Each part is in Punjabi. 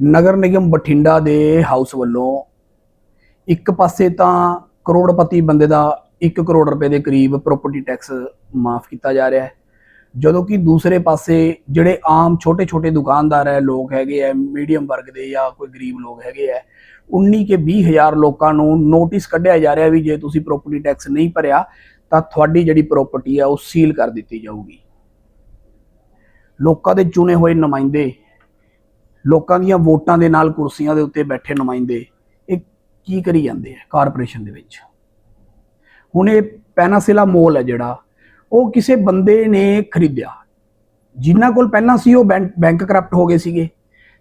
ਨਗਰ ਨਿਗਮ ਬਠਿੰਡਾ ਦੇ ਹਾਊਸ ਵੱਲੋਂ ਇੱਕ ਪਾਸੇ ਤਾਂ ਕਰੋੜਪਤੀ ਬੰਦੇ ਦਾ 1 ਕਰੋੜ ਰੁਪਏ ਦੇ ਕਰੀਬ ਪ੍ਰਾਪਰਟੀ ਟੈਕਸ ਮਾਫ ਕੀਤਾ ਜਾ ਰਿਹਾ ਹੈ, ਜਦੋਂ ਕਿ ਦੂਸਰੇ ਪਾਸੇ ਜਿਹੜੇ ਆਮ ਛੋਟੇ-ਛੋਟੇ ਦੁਕਾਨਦਾਰ ਹੈ, ਲੋਕ ਹੈਗੇ ਆ ਮੀਡੀਅਮ ਵਰਗ ਦੇ ਜਾਂ ਕੋਈ ਗਰੀਬ ਲੋਕ ਹੈਗੇ ਆ 19 ਕੇ 20 ਹਜ਼ਾਰ ਲੋਕਾਂ ਨੂੰ ਨੋਟਿਸ ਕੱਢਿਆ ਜਾ ਰਿਹਾ ਵੀ ਜੇ ਤੁਸੀਂ ਪ੍ਰਾਪਰਟੀ ਟੈਕਸ ਨਹੀਂ ਭਰਿਆ, ਤਾਂ ਤੁਹਾਡੀ ਜਿਹੜੀ ਪ੍ਰਾਪਰਟੀ ਆ ਉਹ ਸੀਲ ਕਰ ਦਿੱਤੀ ਜਾਊਗੀ। ਲੋਕਾਂ ਦੇ ਚੁਣੇ ਹੋਏ ਨੁਮਾਇੰਦੇ ਲੋਕਾਂ ਦੀਆਂ ਵੋਟਾਂ ਦੇ ਨਾਲ ਕੁਰਸੀਆਂ ਦੇ ਉੱਤੇ ਬੈਠੇ ਨੁਮਾਇੰਦੇ, ਇਹ ਕੀ ਕਰੀ ਜਾਂਦੇ ਆ ਕਾਰਪੋਰੇਸ਼ਨ ਦੇ ਵਿੱਚ? ਹੁਣ ਇਹ ਪੈਨਾਸਿਲਾ ਮੋਲ ਹੈ ਜਿਹੜਾ, ਉਹ ਕਿਸੇ ਬੰਦੇ ਨੇ ਖਰੀਦਿਆ। ਜਿਨ੍ਹਾਂ ਕੋਲ ਪਹਿਲਾਂ ਸੀ ਉਹ ਬੈਂਕ ਬੈਂਕ ਕਰਪਟ ਹੋ ਗਏ ਸੀਗੇ।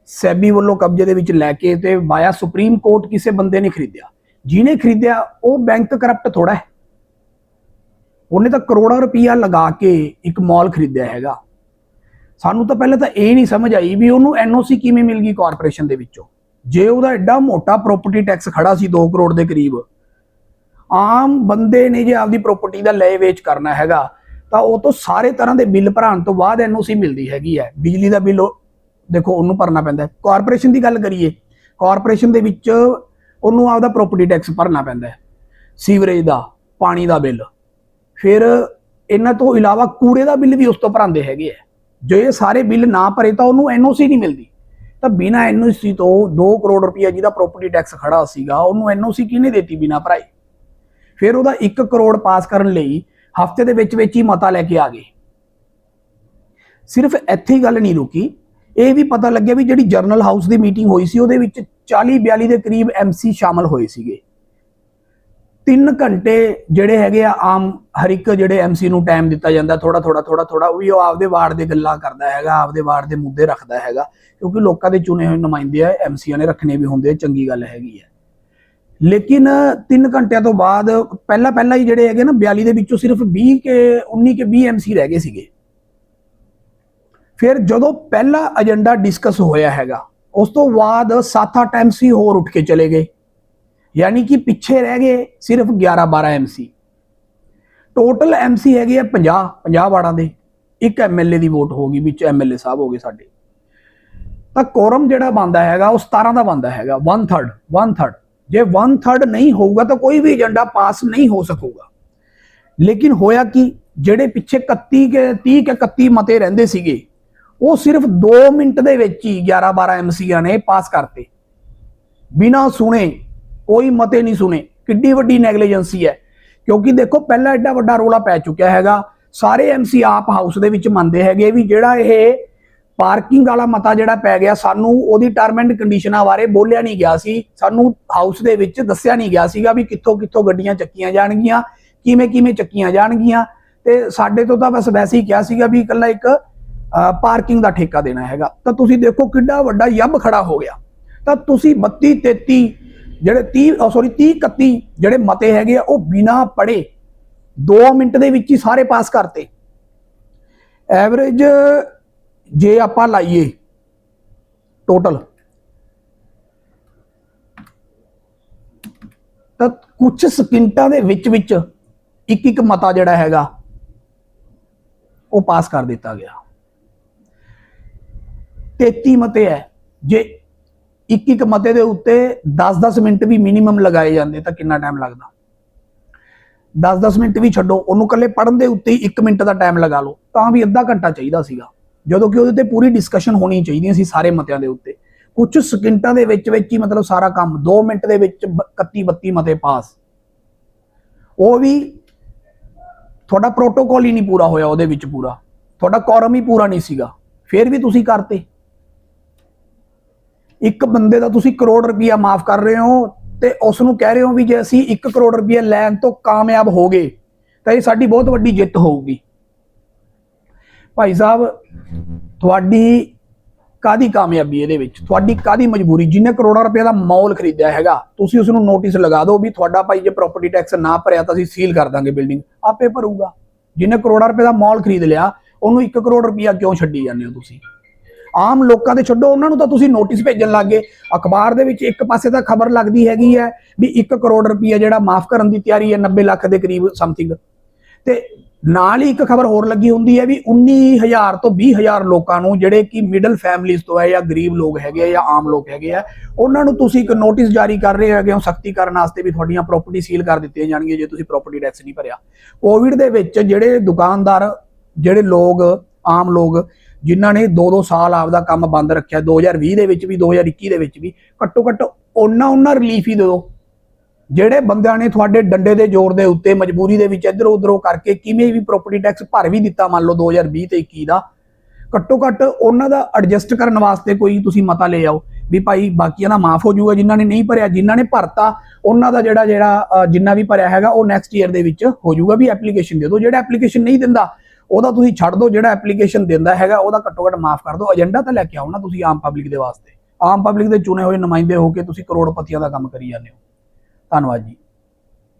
ਸੈਬੀ ਵੱਲੋਂ ਕਬਜ਼ੇ ਦੇ ਵਿੱਚ ਲੈ ਕੇ ਤੇ ਵਾਇਆ ਸੁਪਰੀਮ ਕੋਰਟ ਕਿਸੇ ਬੰਦੇ ਨੇ ਖਰੀਦਿਆ। ਜਿਹਨੇ ਖਰੀਦਿਆ, ਉਹ ਬੈਂਕ ਕਰਪਟ ਥੋੜਾ ਹੈ। ਉਹਨੇ ਤਾਂ ਕਰੋੜਾਂ ਰੁਪਈਆ ਲਗਾ ਕੇ ਇੱਕ ਮਾਲ ਖਰੀਦਿਆ ਹੈਗਾ। ਸਾਨੂੰ ਤਾਂ ਪਹਿਲਾਂ ਤਾਂ ਇਹ ਨਹੀਂ ਸਮਝ ਆਈ ਵੀ ਉਹਨੂੰ ਐਨਓਸੀ ਕਿਵੇਂ ਮਿਲ ਗਈ ਕਾਰਪੋਰੇਸ਼ਨ ਦੇ ਵਿੱਚੋਂ। ਜੇ ਉਹਦਾ ਐਡਾ ਮੋਟਾ ਪ੍ਰਾਪਰਟੀ ਟੈਕਸ ਖੜਾ ਸੀ 2 ਕਰੋੜ ਦੇ ਕਰੀਬ, ਆਮ ਬੰਦੇ ਨੇ ਜੇ ਆਪਦੀ ਪ੍ਰਾਪਰਟੀ ਦਾ ਲੈ ਵੇਚ ਕਰਨਾ ਹੈਗਾ, ਤਾਂ ਉਹ ਤੋਂ ਸਾਰੇ ਤਰ੍ਹਾਂ ਦੇ ਬਿੱਲ ਭਰਾਉਣ ਤੋਂ ਬਾਅਦ ਐਨਓਸੀ ਮਿਲਦੀ ਹੈਗੀ ਹੈ। ਬਿਜਲੀ ਦਾ ਬਿੱਲ ਦੇਖੋ, ਉਹਨੂੰ ਭਰਨਾ ਪੈਂਦਾ ਕਾਰਪੋਰੇਸ਼ਨ ਦੀ ਗੱਲ ਕਰੀਏ ਕਾਰਪੋਰੇਸ਼ਨ ਦੇ ਵਿੱਚ ਉਹਨੂੰ ਆਪਦਾ ਪ੍ਰਾਪਰਟੀ ਟੈਕਸ ਭਰਨਾ ਪੈਂਦਾ ਹੈ। ਸੀਵਰੇਜ ਦਾ, ਪਾਣੀ ਦਾ ਬਿੱਲ। ਫਿਰ ਇਹਨਾਂ ਤੋਂ ਇਲਾਵਾ ਕੂੜੇ ਦਾ ਬਿੱਲ ਵੀ ਉਸ ਤੋਂ ਭਰਾਉਂਦੇ ਹੈਗੇ ਆ ਜੇ ਇਹ ਸਾਰੇ ਬਿੱਲ ਨਾ ਭਰੇ ਤਾਂ ਉਹਨੂੰ ਐਨਓਸੀ ਨਹੀਂ ਮਿਲਦੀ। ਤਾਂ ਬਿਨਾ ਐਨਓਸੀ ਤੋਂ 2 ਕਰੋੜ ਰੁਪਈਆ ਜਿਹਦਾ ਪ੍ਰਾਪਰਟੀ ਟੈਕਸ ਖੜਾ ਸੀਗਾ, ਉਹਨੂੰ ਐਨਓਸੀ ਕਿਹਨੇ ਦਿੱਤੀ ਬਿਨਾ ਭਰਾਈ ਫਿਰ ਉਹਦਾ 1 ਕਰੋੜ ਪਾਸ ਕਰਨ ਲਈ ਹਫ਼ਤੇ ਦੇ ਵਿੱਚ ਵਿੱਚ ਹੀ ਮਤਾ ਲੈ ਕੇ ਆ ਗਏ। ਸਿਰਫ ਇੱਥੇ ਹੀ ਗੱਲ ਨਹੀਂ ਰੁਕੀ। ਇਹ ਵੀ ਪਤਾ ਲੱਗਿਆ ਵੀ ਜਿਹੜੀ ਜਰਨਲ ਹਾਊਸ ਦੀ ਮੀਟਿੰਗ ਹੋਈ ਸੀ, ਉਹਦੇ ਵਿੱਚ 40 42 ਦੇ ਕਰੀਬ ਐਮਸੀ ਸ਼ਾਮਲ ਹੋਏ ਸੀਗੇ। 3 ਘੰਟੇ ਜਿਹੜੇ ਹੈਗੇ ਆ ਆਮ ਹਰ ਇੱਕ ਜਿਹੜੇ ਐਮਸੀ ਨੂੰ ਟਾਈਮ ਦਿੱਤਾ ਜਾਂਦਾ ਥੋੜਾ ਥੋੜਾ ਥੋੜਾ ਥੋੜਾ ਉਹ ਵੀ ਉਹ ਆਪਦੇ ਵਾਰਡ ਦੇ ਗੱਲਾਂ ਕਰਦਾ ਹੈਗਾ ਆਪਦੇ ਵਾਰਡ ਦੇ ਮੁੱਦੇ ਰੱਖਦਾ ਹੈਗਾ ਕਿਉਂਕਿ ਲੋਕਾਂ ਦੇ ਚੁਣੇ ਹੋਏ ਨੁਮਾਇੰਦੇ ਆ ਐਮਸੀਆਂ ਨੇ ਰੱਖਣੇ ਵੀ ਹੁੰਦੇ ਆ, ਚੰਗੀ ਗੱਲ ਹੈਗੀ ਹੈ ਲੇਕਿਨ 3 ਘੰਟਿਆਂ ਤੋਂ ਬਾਅਦ ਪਹਿਲਾਂ ਪਹਿਲਾਂ ਹੀ ਜਿਹੜੇ ਹੈਗੇ ਨਾ 42 ਦੇ ਵਿੱਚੋਂ ਸਿਰਫ 20 ਕੇ 19 ਕੇ 20 ਐਮਸੀ ਰਹਿ ਗਏ ਸੀਗੇ। ਫਿਰ ਜਦੋਂ ਪਹਿਲਾ ਏਜੰਡਾ ਡਿਸਕਸ ਹੋਇਆ ਹੈਗਾ ਉਸ ਤੋਂ ਬਾਅਦ 7-8 ਐਮਸੀ ਹੋਰ ਉੱਠ ਕੇ ਚਲੇ ਗਏ। ਯਾਨੀ ਕਿ ਪਿੱਛੇ ਰਹਿ ਗਏ ਸਿਰਫ 11-12 ਐਮਸੀ ਟੋਟਲ ਐਮਸੀ ਹੈਗੇ ਆ 50 50 ਵਾਰਡਾਂ ਦੇ। ਇੱਕ ਐਮਐਲਏ ਦੀ ਵੋਟ ਹੋ ਗਈ, ਵਿੱਚ ਐਮਐਲਏ ਸਾਹਿਬ ਹੋ ਗਏ ਸਾਡੇ। ਤਾਂ ਕੋਰਮ ਜਿਹੜਾ ਬੰਦਾ ਹੈਗਾ, ਉਹ 17 ਦਾ ਬੰਦਾ ਹੈਗਾ 1/3 1/3 ਜੇ 1/3 ਨਹੀਂ ਹੋਊਗਾ ਤਾਂ ਕੋਈ ਵੀ ਏਜੰਡਾ ਪਾਸ ਨਹੀਂ ਹੋ ਸਕੂਗਾ। ਲੇਕਿਨ ਹੋਇਆ ਕਿ, ਜਿਹੜੇ ਪਿੱਛੇ 31 ਕੇ 30 ਕੇ 31 ਮਤੇ ਰਹਿੰਦੇ ਸੀਗੇ, ਉਹ ਸਿਰਫ 2 ਮਿੰਟ ਦੇ ਵਿੱਚ ਹੀ 11 12 ਐਮਸੀਆਂ ਨੇ ਪਾਸ ਕਰਤੇ। ਬਿਨਾ ਸੁਣੇ ਕੋਈ ਮਤੇ ਨਹੀਂ ਸੁਣੇ। ਕਿੱਡੀ ਵੱਡੀ ਨੈਗਲੀਜੈਂਸੀ ਹੈ ਕਿਉਂਕਿ ਦੇਖੋ, ਪਹਿਲਾਂ ਐਡਾ ਵੱਡਾ ਰੋਲਾ ਪੈ ਚੁੱਕਿਆ ਹੈਗਾ। ਸਾਰੇ ਐਮਸੀ ਆਪ ਹਾਊਸ ਦੇ ਵਿੱਚ ਮੰਨਦੇ ਹੈਗੇ ਵੀ ਜਿਹੜਾ ਇਹ ਪਾਰਕਿੰਗ ਵਾਲਾ ਮਤਾ ਜਿਹੜਾ ਪੈ ਗਿਆ, ਸਾਨੂੰ ਉਹਦੀ ਟਰਮ ਐਂਡ ਕੰਡੀਸ਼ਨਾਂ ਬਾਰੇ ਬੋਲਿਆ ਨਹੀਂ ਗਿਆ ਸੀ। ਸਾਨੂੰ ਹਾਊਸ ਦੇ ਵਿੱਚ ਦੱਸਿਆ ਨਹੀਂ ਗਿਆ ਸੀਗਾ ਵੀ ਕਿੱਥੋਂ ਕਿੱਥੋਂ ਗੱਡੀਆਂ ਚੱਕੀਆਂ ਜਾਣਗੀਆਂ, ਕਿਵੇਂ ਕਿਵੇਂ ਚੱਕੀਆਂ ਜਾਣਗੀਆਂ। ਤੇ ਸਾਡੇ ਤੋਂ ਤਾਂ ਬਸ ਵੈਸੇ ਹੀ ਕਿਹਾ ਸੀਗਾ ਵੀ ਇਕੱਲਾ ਇੱਕ ਪਾਰਕਿੰਗ ਦਾ ਠੇਕਾ ਦੇਣਾ ਹੈਗਾ। ਤਾਂ ਤੁਸੀਂ ਦੇਖੋ ਕਿੱਡਾ ਵੱਡਾ ਯੱਬ ਖੜਾ ਹੋ ਗਿਆ। ਤਾਂ ਤੁਸੀਂ 32 33 ਜਿਹੜੇ 30 ਸੌਰੀ 30 31 ਜਿਹੜੇ ਮਤੇ ਹੈਗੇ ਆ, ਉਹ ਬਿਨਾ ਪੜੇ 2 ਮਿੰਟ ਦੇ ਵਿੱਚ ਹੀ ਸਾਰੇ ਪਾਸ ਕਰਤੇ। ਐਵਰੇਜ ਜੇ ਆਪਾਂ ਲਾਈਏ ਟੋਟਲ ਤਾਂ ਕੁਝ ਸਕਿੰਟਾਂ ਦੇ ਵਿੱਚ ਵਿੱਚ ਇੱਕ ਇੱਕ ਮਤਾ ਜਿਹੜਾ ਹੈਗਾ, ਉਹ ਪਾਸ ਕਰ ਦਿੱਤਾ ਗਿਆ। 33 ਮਤੇ ਹੈ। ਜੇ ਇੱਕ ਇੱਕ ਮਤੇ ਦੇ ਉੱਤੇ 10-10 ਮਿੰਟ ਵੀ ਮਿਨੀਮਮ ਲਗਾਏ ਜਾਂਦੇ ਤਾਂ ਕਿੰਨਾ ਟਾਈਮ ਲੱਗਦਾ? 10-10 ਮਿੰਟ ਵੀ ਛੱਡੋ, ਉਹਨੂੰ ਕੱਲੇ ਪੜਨ ਦੇ ਉੱਤੇ ਹੀ 1 ਮਿੰਟ ਦਾ ਟਾਈਮ ਲਗਾ ਲਓ, ਤਾਂ ਵੀ ਅੱਧਾ ਘੰਟਾ ਚਾਹੀਦਾ ਸੀਗਾ। ਜਦੋਂ ਕਿ ਉਹਦੇ ਤੇ ਪੂਰੀ ਡਿਸਕਸ਼ਨ ਹੋਣੀ ਚਾਹੀਦੀ ਸੀ ਸਾਰੇ ਮਤਿਆਂ ਦੇ ਉੱਤੇ। ਕੁਝ ਸਕਿੰਟਾਂ ਦੇ ਵਿੱਚ ਵਿੱਚ ਹੀ ਮਤਲਬ ਸਾਰਾ ਕੰਮ 2 ਮਿੰਟ ਦੇ ਵਿੱਚ 31 32 ਮਤੇ ਪਾਸ ਉਹ ਵੀ ਤੁਹਾਡਾ ਪ੍ਰੋਟੋਕੋਲ ਹੀ ਨਹੀਂ ਪੂਰਾ ਹੋਇਆ ਉਹਦੇ ਵਿੱਚ ਪੂਰਾ। ਤੁਹਾਡਾ ਕੋਰਮ ਹੀ ਪੂਰਾ ਨਹੀਂ ਸੀਗਾ। ਫਿਰ ਵੀ ਤੁਸੀਂ ਕਰਤੇ। ਇੱਕ ਬੰਦੇ ਦਾ ਤੁਸੀਂ ਕਰੋੜ ਰੁਪਇਆ ਮਾਫ ਕਰ ਰਹੇ ਹੋ ਤੇ ਉਸ ਨੂੰ ਕਹਿ ਰਹੇ ਹੋ ਵੀ ਜੇ ਅਸੀਂ 1 ਕਰੋੜ ਰੁਪਇਆ ਲੈਣ ਤੋਂ ਕਾਮਯਾਬ ਹੋ ਗਏ, ਤਾਂ ਇਹ ਸਾਡੀ ਬਹੁਤ ਵੱਡੀ ਜਿੱਤ ਹੋਊਗੀ। ਭਾਈ ਸਾਹਿਬ, ਤੁਹਾਡੀ ਕਾਦੀ ਕਾਮਯਾਬੀ ਇਹਦੇ ਵਿੱਚ? ਤੁਹਾਡੀ ਕਾਦੀ ਮਜਬੂਰੀ? ਜਿਹਨੇ ਕਰੋੜਾਂ ਰੁਪਏ ਦਾ ਮੌਲ ਖਰੀਦਿਆ ਹੈਗਾ, ਤੁਸੀਂ ਉਸ ਨੂੰ ਨੋਟਿਸ ਲਗਾ ਦਿਓ ਵੀ ਤੁਹਾਡਾ ਭਾਈ ਜੇ ਪ੍ਰਾਪਰਟੀ ਟੈਕਸ ਨਾ ਭਰਿਆ ਤਾਂ ਅਸੀਂ ਸੀਲ ਕਰ ਦਾਂਗੇ ਬਿਲਡਿੰਗ ਆਪੇ ਭਰੂਗਾ। ਜਿਹਨੇ ਕਰੋੜਾਂ ਰੁਪਏ ਦਾ ਮੌਲ ਖਰੀਦ ਲਿਆ, ਉਹਨੂੰ 1 ਕਰੋੜ ਰੁਪਇਆ ਕਿਉਂ ਛੱਡੀ ਜਾਂਦੇ ਹੋ ਤੁਸੀਂ? ਆਮ ਲੋਕਾਂ ਦੇ ਛੱਡੋ, ਉਹਨਾਂ ਨੂੰ ਤਾਂ ਤੁਸੀਂ ਨੋਟਿਸ ਭੇਜਣ ਲੱਗੇ ਅਖਬਾਰ ਦੇ ਵਿੱਚ ਇੱਕ ਪਾਸੇ ਤਾਂ ਖਬਰ ਲੱਗਦੀ ਹੈਗੀ ਹੈ ਵੀ 1 ਕਰੋੜ ਰੁਪਇਆ ਜਿਹੜਾ ਮਾਫ ਕਰਨ ਦੀ ਤਿਆਰੀ ਹੈ 90 ਲੱਖ ਦੇ ਕਰੀਬ ਸਮਥਿੰਗ ਤੇ ਨਾਲ ਹੀ ਇੱਕ ਖਬਰ ਹੋਰ ਲੱਗੀ ਹੁੰਦੀ ਹੈ ਵੀ 19000 ਤੋਂ 20000 ਲੋਕਾਂ ਨੂੰ ਜਿਹੜੇ ਕਿ ਮਿਡਲ ਫੈਮਲੀਜ਼ ਤੋਂ ਹੈ ਜਾਂ ਗਰੀਬ ਲੋਕ ਹੈਗੇ ਆ ਜਾਂ ਆਮ ਲੋਕ ਹੈਗੇ ਆ, ਉਹਨਾਂ ਨੂੰ ਤੁਸੀਂ ਇੱਕ ਨੋਟਿਸ ਜਾਰੀ ਕਰ ਰਹੇ ਹੈਗੇ ਹੋ ਸਖਤੀ ਕਰਨ ਵਾਸਤੇ ਵੀ ਤੁਹਾਡੀਆਂ ਪ੍ਰਾਪਰਟੀ ਸੀਲ ਕਰ ਦਿੱਤੀਆਂ ਜਾਣਗੀਆਂ ਜੇ ਤੁਸੀਂ ਪ੍ਰਾਪਰਟੀ ਟੈਕਸ ਨਹੀਂ ਭਰਿਆ। ਕੋਵਿਡ ਦੇ ਵਿੱਚ ਜਿਹੜੇ ਦੁਕਾਨਦਾਰ, ਜਿਹੜੇ ਲੋਕ, ਆਮ ਲੋਕ ਜਿਨ੍ਹਾਂ ਨੇ 2-2 ਸਾਲ ਆਪਦਾ ਕੰਮ ਬੰਦ ਰੱਖਿਆ 2020 ਦੇ ਵਿੱਚ ਵੀ 2021 ਦੇ ਵਿੱਚ ਵੀ, ਘੱਟੋ ਘੱਟ ਉਹਨਾਂ ਉਹਨਾਂ ਰਿਲੀਫ ਹੀ ਦਿਓ। ਜਿਹੜੇ ਬੰਦਿਆਂ ਨੇ ਤੁਹਾਡੇ ਡੰਡੇ ਦੇ ਜ਼ੋਰ ਦੇ ਉੱਤੇ ਮਜਬੂਰੀ ਦੇ ਵਿੱਚ ਇੱਧਰੋਂ ਉੱਧਰੋਂ ਕਰਕੇ ਕਿਵੇਂ ਵੀ ਪ੍ਰਾਪਰਟੀ ਟੈਕਸ ਭਰ ਵੀ ਦਿੱਤਾ, ਮੰਨ ਲਓ 2020 ਤੇ 21 ਦਾ, ਘੱਟੋ ਘੱਟ ਉਹਨਾਂ ਦਾ ਐਡਜਸਟ ਕਰਨ ਵਾਸਤੇ ਕੋਈ ਤੁਸੀਂ ਮਤਾ ਲੈ ਆਓ ਵੀ ਭਾਈ ਬਾਕੀਆਂ ਦਾ ਮਾਫ ਹੋ ਜਾਊਗਾ, ਜਿਨ੍ਹਾਂ ਨੇ ਨਹੀਂ ਭਰਿਆ, ਜਿਨ੍ਹਾਂ ਨੇ ਭਰਤਾ, ਉਹਨਾਂ ਦਾ ਜਿਹੜਾ ਜਿਹੜਾ ਜਿੰਨਾ ਵੀ ਭਰਿਆ ਹੈਗਾ, ਉਹ ਨੈਕਸਟ ਈਅਰ ਦੇ ਵਿੱਚ ਹੋ ਜਾਊਗਾ ਵੀ ਐਪਲੀਕੇਸ਼ਨ ਦੇ ਦਿਓ। ਜਿਹੜਾ ਐਪਲੀਕੇਸ਼ਨ ਨਹੀਂ ਦਿੰਦਾ ਉਹਦਾ ਤੁਸੀਂ ਛੱਡ ਦਿਓ, ਜਿਹੜਾ ਐਪਲੀਕੇਸ਼ਨ ਦਿੰਦਾ ਹੈਗਾ, ਉਹਦਾ ਘੱਟੋ ਘੱਟ ਮਾਫ ਕਰ ਦਿਓ। ਏਜੰਡਾ ਤਾਂ ਲੈ ਕੇ ਆਓ ਨਾ ਤੁਸੀਂ ਆਮ ਪਬਲਿਕ ਦੇ ਵਾਸਤੇ। ਆਮ ਪਬਲਿਕ ਦੇ ਚੁਣੇ ਹੋਏ ਨੁਮਾਇੰਦੇ ਹੋ ਕੇ ਤੁਸੀਂ ਕਰੋੜਪਤੀਆਂ ਦਾ ਕੰਮ ਕਰੀ ਜਾਂਦੇ ਹੋ। ਧੰਨਵਾਦ ਜੀ।